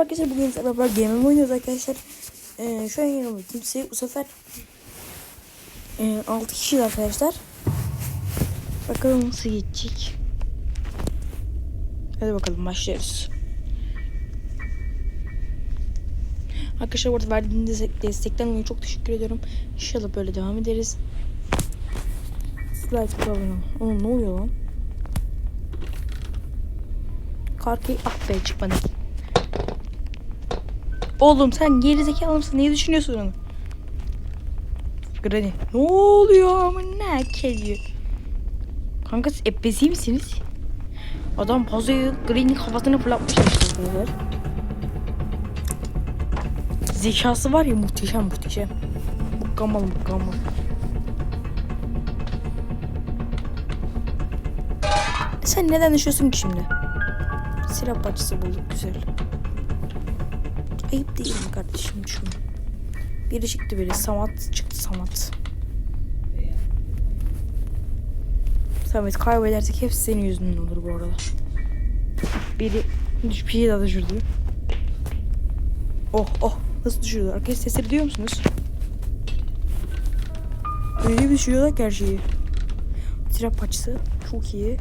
Merhaba arkadaşlar bugün sizlerle beraber game oynuyoruz arkadaşlar. Ee, şu an yanımda kimse. Bu sefer e, 6 kişiyiz arkadaşlar. Bakalım nasıl geçecek. Hadi bakalım başlıyoruz. Arkadaşlar bu arada verdiğiniz destekten dolayı çok teşekkür ediyorum. İnşallah böyle devam ederiz. Like abone olun. Oğlum ne oluyor lan? Karkayı ah çıkmadı. Oğlum sen geri zekalı mısın? Neyi düşünüyorsun onu? Granny. Ne oluyor ama ne geliyor? Kanka siz ebezi misiniz? Adam vazoyu Granny'nin kafasına fırlatmış. Zekası var ya muhteşem muhteşem. Mükemmel mükemmel. Sen neden düşüyorsun ki şimdi? Silah parçası bulduk güzel. Ayıp değil mi kardeşim şunu? Biri çıktı biri. Samat çıktı Samat. Samet kaybedersek hepsi senin yüzünden olur bu arada. Biri bir şey daha düşürdü. Oh oh nasıl düşürdü? Arkadaşlar sesleri duyuyor musunuz? Öyle bir düşürüyorlar ki her şeyi. Silah parçası çok iyi.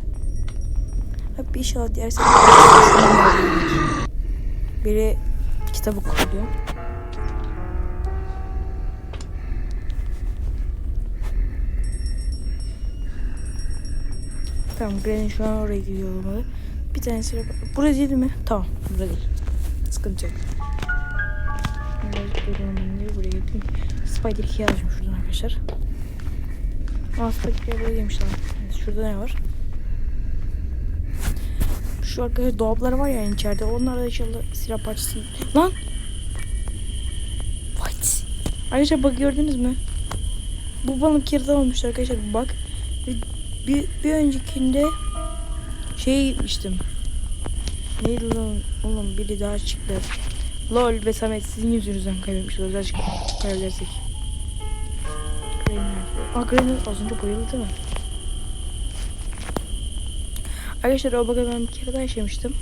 Hep inşallah diğer sefer biri kitap okuyor. Tamam Granny şu an oraya gidiyor olmalı. Bir tanesi de burası değil mi? Tamam burada değil. Sıkıntı yok. Diye buraya geldim. Spider 2 yazmış şuradan arkadaşlar. Aa Spider 2 buraya gelmiş lan. Evet, şurada ne var? Şu arkadaşlar dolaplar var ya içeride. Onlar da inşallah silah parçası. Lan! What? Arkadaşlar bak gördünüz mü? Bu balık kirden olmuş arkadaşlar. Bak. Bir, bir öncekinde şey gitmiştim. Neydi lan? Oğlum biri daha çıktı. Lol ve Samet sizin yüzünüzden kaybetmiş olacağız. Kaybedersek. Aa Granny az önce bayıldı değil mi? Arkadaşlar o bakın ben bir kere daha yaşamıştım.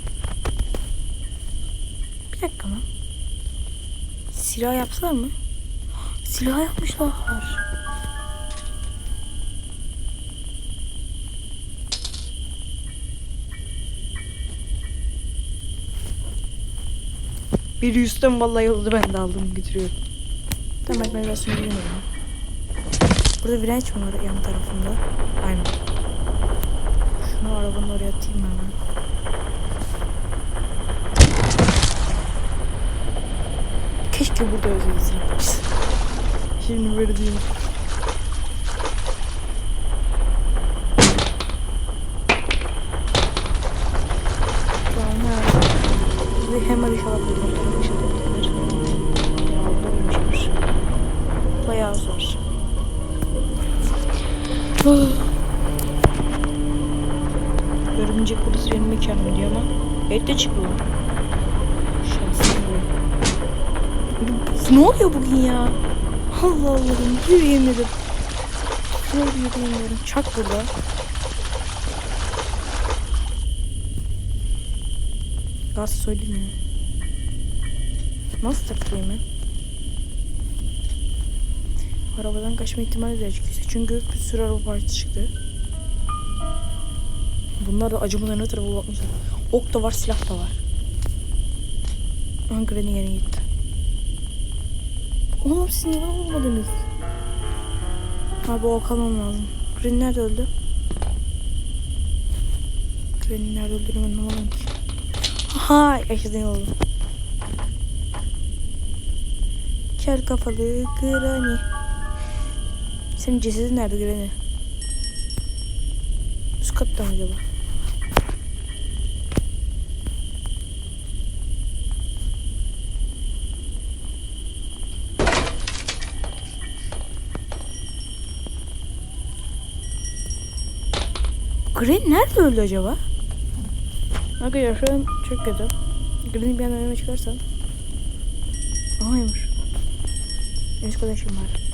Bir dakika lan. Silah yapsalar mı? Silah yapmışlar. Bir üstten vallahi yoldu ben de aldım götürüyorum. Tamam ben biraz sonra. Burada virenç mi var yan tarafında? Aynen. Şunu arabanın oraya atayım hemen. Keşke burada özleyseymiş. Şimdi böyle diyeyim. Tamam. Ve hemen inşallah buldum. Benim mekanım diyor ama et de çıkıyor. Şansım bu. Ne oluyor bugün ya? Allah Allah'ım yürüyemedim. Ne oluyor yürüyemiyorum. Çak burada. Gaz söyleyeyim mi? Nasıl takılayım ben? Arabadan kaçma ihtimali de yüksek. Çünkü bir sürü araba parçası çıktı. Bunlar da acımalarına tarafa bakmışlar. Ok da var, silah da var. Aha Granny yere gitti. Oğlum siz niye olmadınız? Abi o kalmam lazım. Granny nerede öldü? Granny nerede öldüğünü ben anlamadım ki. Aha yaşadın oğlum. Kel kafalı Granny. Senin cesedin nerede Granny? Üst katta mı acaba? Green nerede öldü acaba? Arkadaşlar şu an çok kötü. Green'i bir an önüme çıkarsam. Ahaymış. Üst arkadaşım var.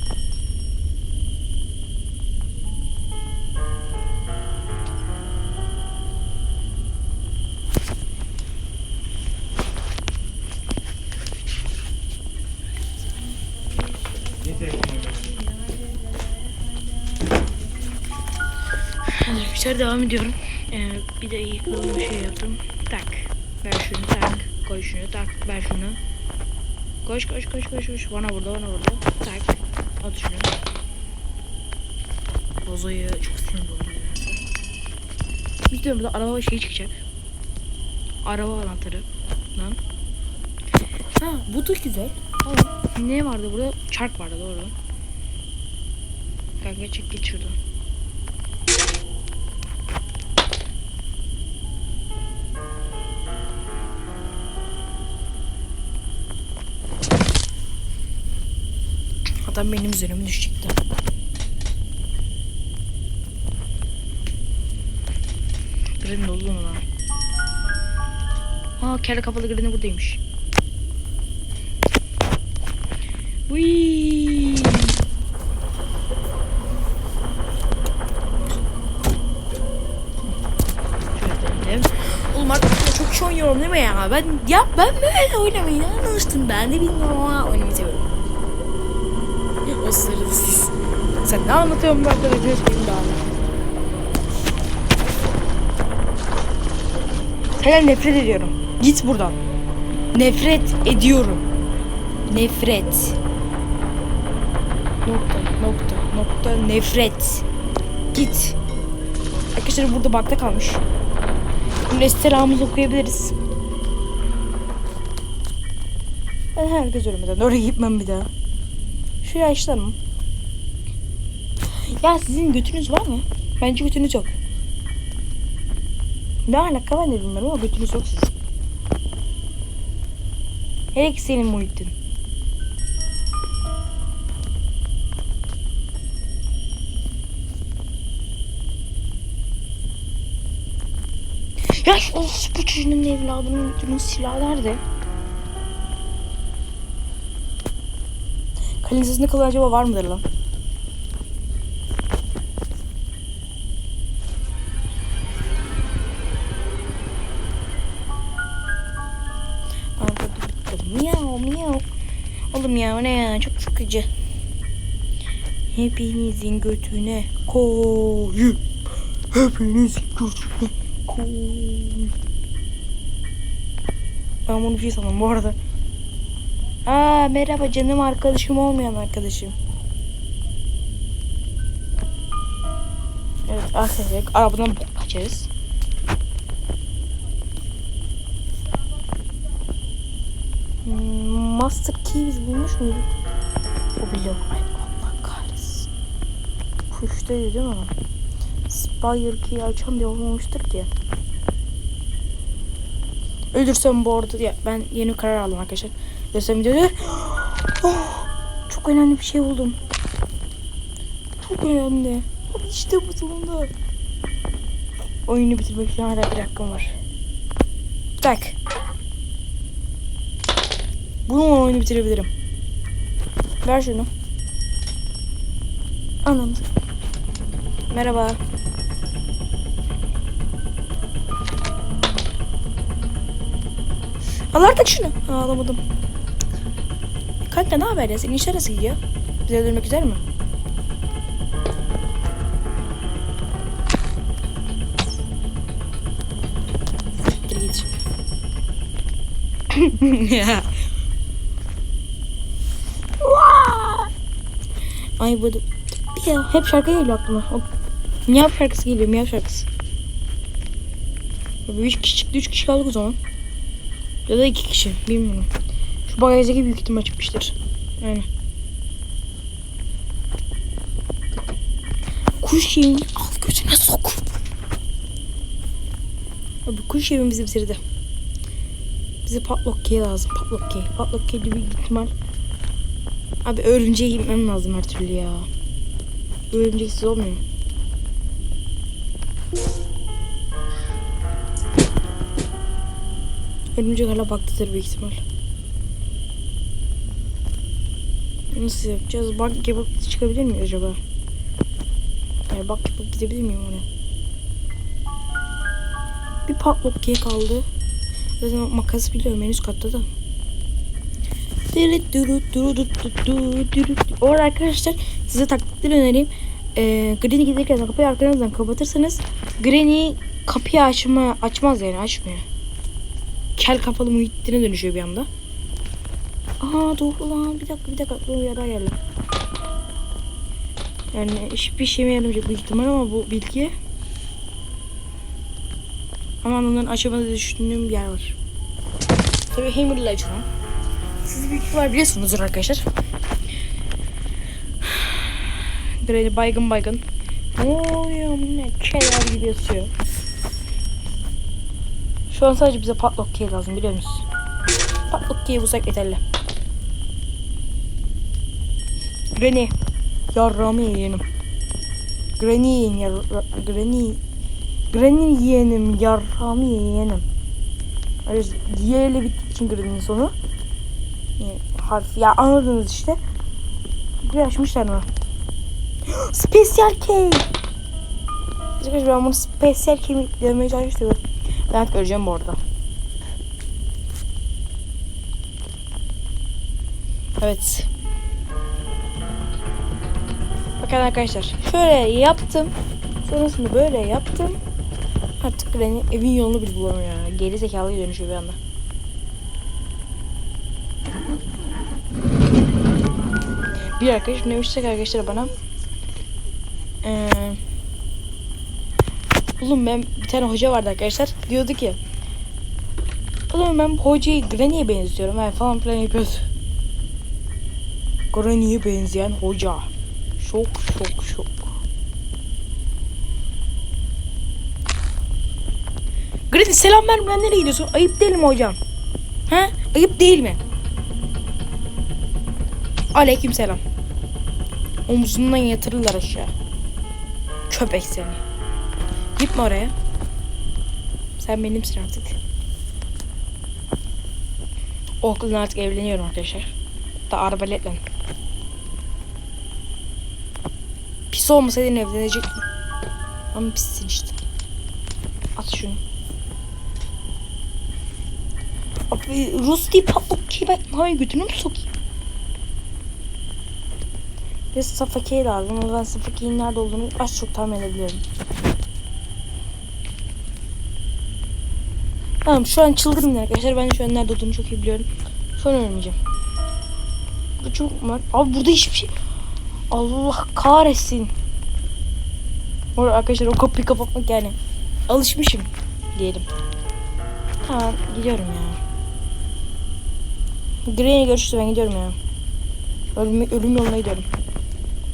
Arkadaşlar devam ediyorum. Ee, bir de iyi kılımlı şey yaptım. Tak. Ver şunu tak. Koy şunu tak. Ver şunu. Koş koş koş koş koş. Bana burada bana burada. Tak. At şunu. Bozoyu çok sinir. Bir de burada araba şey çıkacak. Araba anahtarı. Lan. Ha bu da güzel. Tamam. Ne vardı burada? Çark vardı doğru. Kanka çık git şuradan. Adam benim üzerime düşecekti. Green oldu mu lan? Aa kelle kafalı Green buradaymış. Uy. Şöyle dönelim. Oğlum çok şey oynuyorum? Ben ya ben böyle oynamayı alıştım oynamayı. Sırrı siz. Sen ne anlatıyorsun bu arkadaşlar? Benim daha Senden nefret ediyorum. Git buradan. Nefret ediyorum. Nefret. Nokta, nokta, nokta, nefret. Git. Arkadaşlar burada bakta kalmış. Şimdi selamımızı okuyabiliriz. Ben herkes ölmeden oraya gitmem bir daha. Şu yaşlar mı? Ya sizin götünüz var mı? Bence götünüz yok. Ne alaka ben de bilmiyorum ama götünüz yok sizin. Hele ki senin Muhittin. Ya şu bu çocuğun evladının götünün silahı nerede? Kanalizasında kalan acaba var mıdır lan? Miyav miyav. Oğlum ya ne ya çok sıkıcı. Hepinizin götüne koyun. Hepinizin götüne koyun. Ben bunu bir şey sandım bu arada. Aa merhaba canım arkadaşım olmayan arkadaşım. Evet arkadaşlar arabadan kaçarız. Master Key biz bulmuş muyduk? O blok. Ay Allah kahretsin. Kuştaydı değil mi? Spire Key'i açan bir olmamıştır ki. Ölürsem bu arada ya ben yeni karar aldım arkadaşlar. Ölürsem videoda oh, çok önemli bir şey buldum. Çok önemli. İşte bu sonunda. Oyunu bitirmek için hala bir hakkım var. Tak. Bununla oyunu bitirebilirim. Ver şunu. Anam. Merhaba. Al artık şunu. Ha, alamadım. Kanka ne haber ya? Senin işler nasıl gidiyor? Bize dönmek güzel mi? Ay bu da... Ya hep şarkı geliyor aklıma. O... Miyav şarkısı geliyor. Miyav şarkısı. Üç kişi çıktı. Üç kişi kaldık o zaman. Ya da iki kişi. Bilmiyorum. Şu bagajdaki büyük ihtimal çıkmıştır. Aynen. Kuş yemi al götüne sok. Abi kuş yemi bizi bitirdi. Bize patlok key lazım. Patlok key. Patlok key büyük ihtimal. Abi örümceğe gitmem lazım her türlü ya. Örümceksiz olmuyor. Örümcek hala baktıdır büyük ihtimal. Nasıl yapacağız? Bak yapıp çıkabilir miyim acaba? Yani bak yapıp gidebilir miyim oraya? Bir patlok key kaldı. Zaten makas biliyorum en üst katta da. Orada arkadaşlar size taktikleri önereyim. e, Granny gelirken kapıyı arkanızdan kapatırsanız Granny kapıyı açma açmaz yani açmıyor. Kel kafalı Muhittin'e dönüşüyor bir anda. Aa doğru lan bir dakika bir dakika doğru ya geldi. Yani hiçbir şeyime yaramayacak büyük ihtimal ama bu bilgi ama onların açamadığını düşündüğüm bir yer var. Tabii Hammer'la açılan. Siz büyük ihtimal biliyorsunuzdur arkadaşlar. Granny baygın baygın. Ne oluyor ne? Keler gibi yatıyor. Şu an sadece bize patlok key lazım biliyor musunuz? Patlok key bulsak yeterli. Granny. Yarramı yeğenim. Granny yar Granny. Granny yeğenim yarramı yeğenim. Öyle Y ile bittiği için Granny'nin sonu. Yani harf ya anladınız işte. Buraya açmışlar mı? Special key. Arkadaşlar ben bunu special key demeye çalıştım. Ben öleceğim bu arada. Evet. Bakın arkadaşlar. Şöyle yaptım. Sonrasında böyle yaptım. Artık Granny evin yolunu bile bulamıyor. Geri zekalıya dönüşüyor bir anda. Bir arkadaşım demiştik arkadaşlar bana. Eee Oğlum ben bir tane hoca vardı arkadaşlar. Diyordu ki Oğlum ben bu hocayı Granny'e benziyorum yani falan filan yapıyordu. Granny'e benzeyen hoca. Şok şok şok. Granny selam vermeden nereye gidiyorsun? Ayıp değil mi hocam? He? Ayıp değil mi? Aleyküm selam. Omzundan yatırırlar aşağı. Köpek seni. Gitme oraya. Sen benimsin artık. O okuldan artık evleniyorum arkadaşlar. Da arbaletle. Pis olmasaydın evlenecektim. Ama pissin işte. At şunu. Abi Rus deyip patlak ki ben hayır götünü mü sokayım? Bir Safake'yi lazım ama ben Safake'nin nerede olduğunu az çok tahmin edebiliyorum. Tamam şu an çıldırmayın arkadaşlar. Ben şu an nerede olduğunu çok iyi biliyorum. Sonra ölmeyeceğim. Burada çok var. Abi burada hiçbir şey... Allah kahretsin. Orada arkadaşlar o kapıyı kapatmak yani. Alışmışım diyelim. Tamam gidiyorum ya. Green'e görüşürüz ben gidiyorum ya. Ölüm, ölüm yoluna gidiyorum.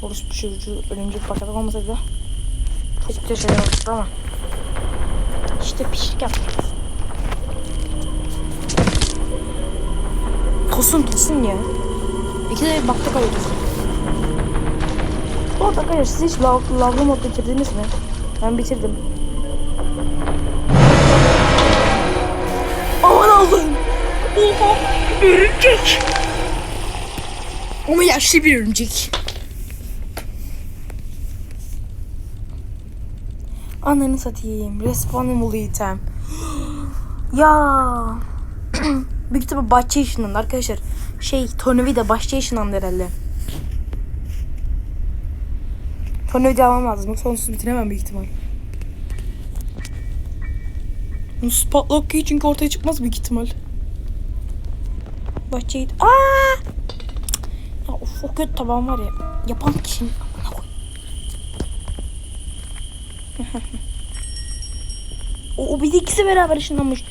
Orospu çocuğu örümcek paket olmasaydı da çok güzel şeyler olurdu ama işte pişlik yaptık. Tosun tosun ya. İki de baktık ayı tosun. Bu arada arkadaşlar siz hiç lav, lavlı mod bitirdiniz mi? Ben bitirdim. Aman Allah'ım. Oha örümcek. Ama yaşlı bir örümcek. Ananı satayım. Respawnable item. ya. Büyük ihtimal bahçe işinden arkadaşlar. Şey Tornavida bahçe işinden herhalde. Tornavida almam lazım. Sonsuz bitiremem büyük ihtimal. Patlak ki çünkü ortaya çıkmaz büyük ihtimal. Bahçeyi... Aa! Ya of o kötü taban var ya. Yapan kişinin o, o bir de ikisi beraber ışınlanmış.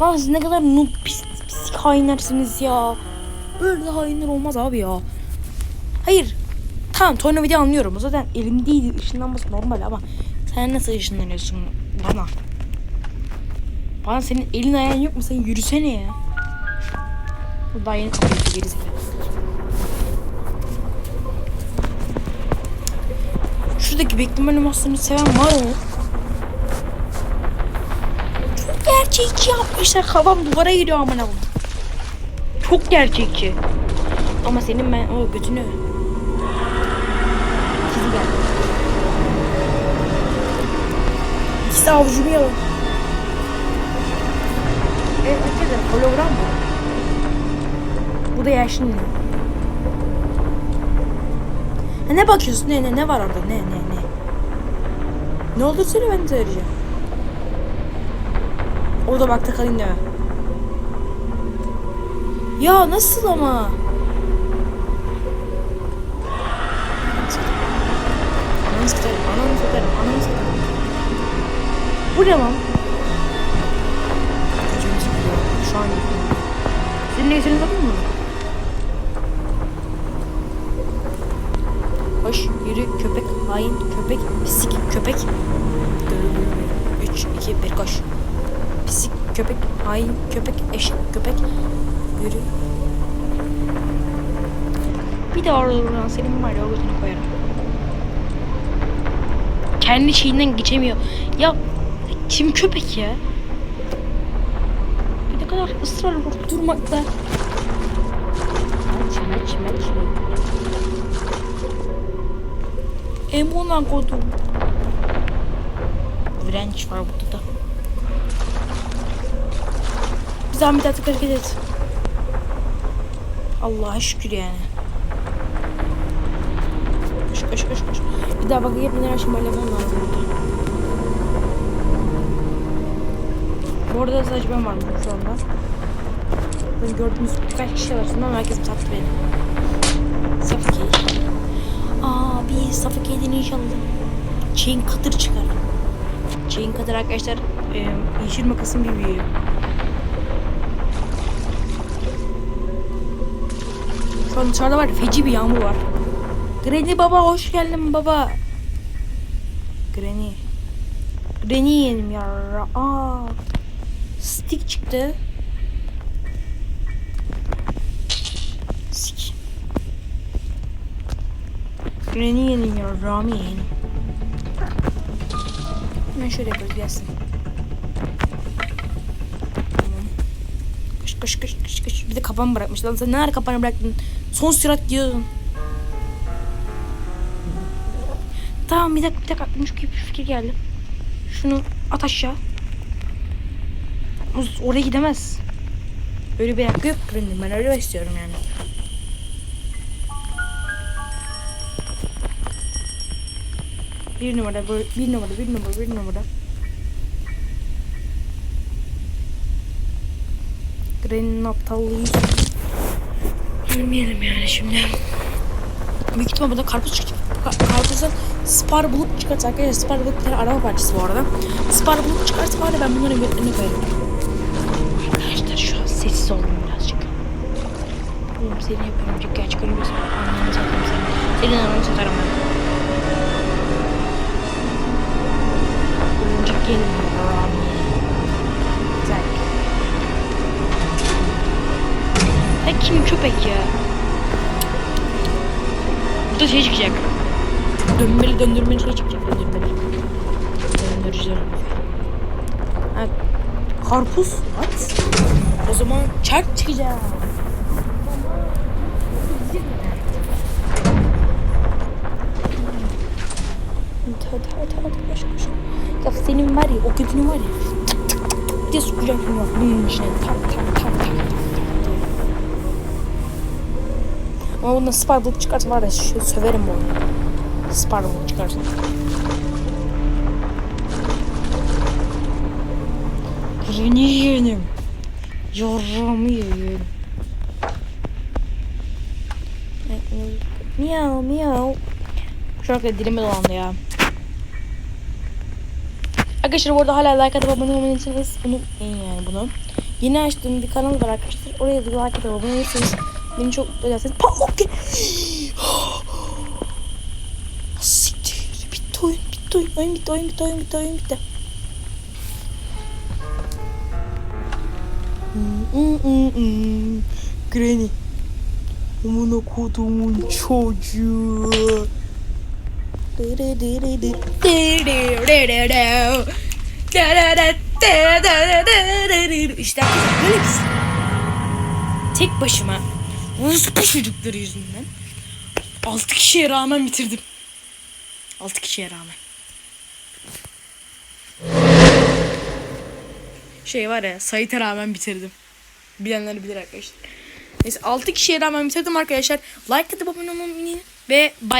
Lan siz ne kadar noob pis, pis hainlersiniz ya. Böyle hainler olmaz abi ya. Hayır. Tamam tornavida anlıyorum. Zaten elim değil ışınlanması normal ama sen nasıl ışınlanıyorsun bana? Bana senin elin ayağın yok mu? Sen yürüsene ya. Bu daha yeni kapıyı gerizekalı. Şuradaki bekleme animasyonunu seven var mı? Çok gerçekçi yapmışlar. Kafam duvara giriyor amına. Çok gerçekçi. Ama senin ben o götünü. İkisi avucumu yalan. Evet arkadaşlar hologram bu. Bu da yaşlı. Ha, ne bakıyorsun? Ne ne ne var orada? Ne ne ne? Ne olur söyle ben de söyleyeceğim. Orada bak takılayım deme. Ya nasıl ama? Ananı Bu ne lan? Gücümüz gidiyor. Şu an gidiyor. Senin ne getirin bakın mı? Hoş, yürü köpek, hain köpek, pislik köpek. 3, 2, 1 koş. Pislik köpek, hain köpek, eşek köpek. Yürü. Bir de oradan senin var ya o gözünü koyarım. Kendi şeyinden geçemiyor. Ya kim köpek ya? Bir ne kadar ısrarlı durmakta. Meç meç meç. Emona kodum. Direnç var burada da. Bir zahmet artık hareket et. Allah'a şükür yani. Koş koş koş koş. Bir daha bak yetmeden her şeyi halletmem lazım burada. Bu arada sadece ben varım şu anda. Ben gördüğünüz birkaç kişi arasında herkes tattı beni. Suffocate. Aa bir suffocate inşallah. Chain cutter çıkar. Chain cutter arkadaşlar e, yeşil makasın bir büyüğü. Şu an dışarıda var feci bir yağmur var. Granny baba hoş geldin baba. Granny. Granny yedim ya. Aa. Stick çıktı. Sik. Yedim ya. Rami yedim. Hemen şöyle yapıyoruz gelsin. Kış kış kış kış kış. Bir de kapanı bırakmış. Lan sen nerede kapanı bıraktın? Son sürat diyordun. Tamam bir dakika bir dakika aklıma şu bir fikir geldi. Şunu at aşağı. Muz oraya gidemez. Öyle bir hakkı yok Granny'nin. Ben öyle istiyorum yani. Bir numara, bir numara, bir numara, bir numara. Granny'nin aptallığı. Ölmeyelim yani şimdi. Büyük ihtimal burada karpuz çıkacak. Ka- karpuzdan spar bulup çıkarsa arkadaşlar spar bulup bir araba parçası bu arada. Spar bulup çıkarsa var ya ben bunların götlerini koyarım. Sessiz oldum birazcık. Oğlum seni yapıyorum çünkü gerçek ölmüyorsun. Anlamı satarım seni. Senin anlamı satarım ben. Gelin Rami. Güzel. Ya kim köpek ya? Burada şey çıkacak. Dönmeli döndürmeli şey çıkacak. Döndürmeli. Döndürücüler. Ha, karpuz. At. O zaman çark çıkacak. Hadi hadi hadi koş koş. Ya senin var ya o götünü var ya. Tık tık tık tık diye sokacağım şimdi bak bunun içine. Tak tak tak tak tak tak diye. Ama bundan Sparbolt çıkarsa var ya şu söverim bu oyunu. Sparbolt çıkarsa. Yeni yeğenim. Yarramı yiyorum. Miyav miyav. Şarkı dilime dolandı ya. Arkadaşlar bu arada hala like atıp abone olmayı unutmayın. Unutmayın yani bunu. Yeni açtığım bir kanal var arkadaşlar. Oraya da like atıp abone olursanız beni çok mutlu edersiniz. Pamuk. Siktir. Bitti oyun. Bitti oyun. Oyun bitti. Oyun bitti. Oyun bitti. Oyun bitti. Granny. Amına kodumun çocuğu. İşte böyle bir şey. Tek başıma bu çocukları yüzünden 6 kişiye rağmen bitirdim. 6 kişiye rağmen. Şey var ya Sait'e rağmen bitirdim. Bilenler bilir arkadaşlar. Neyse 6 kişiye rağmen bitirdim arkadaşlar. Like atıp abone olmayı ve bay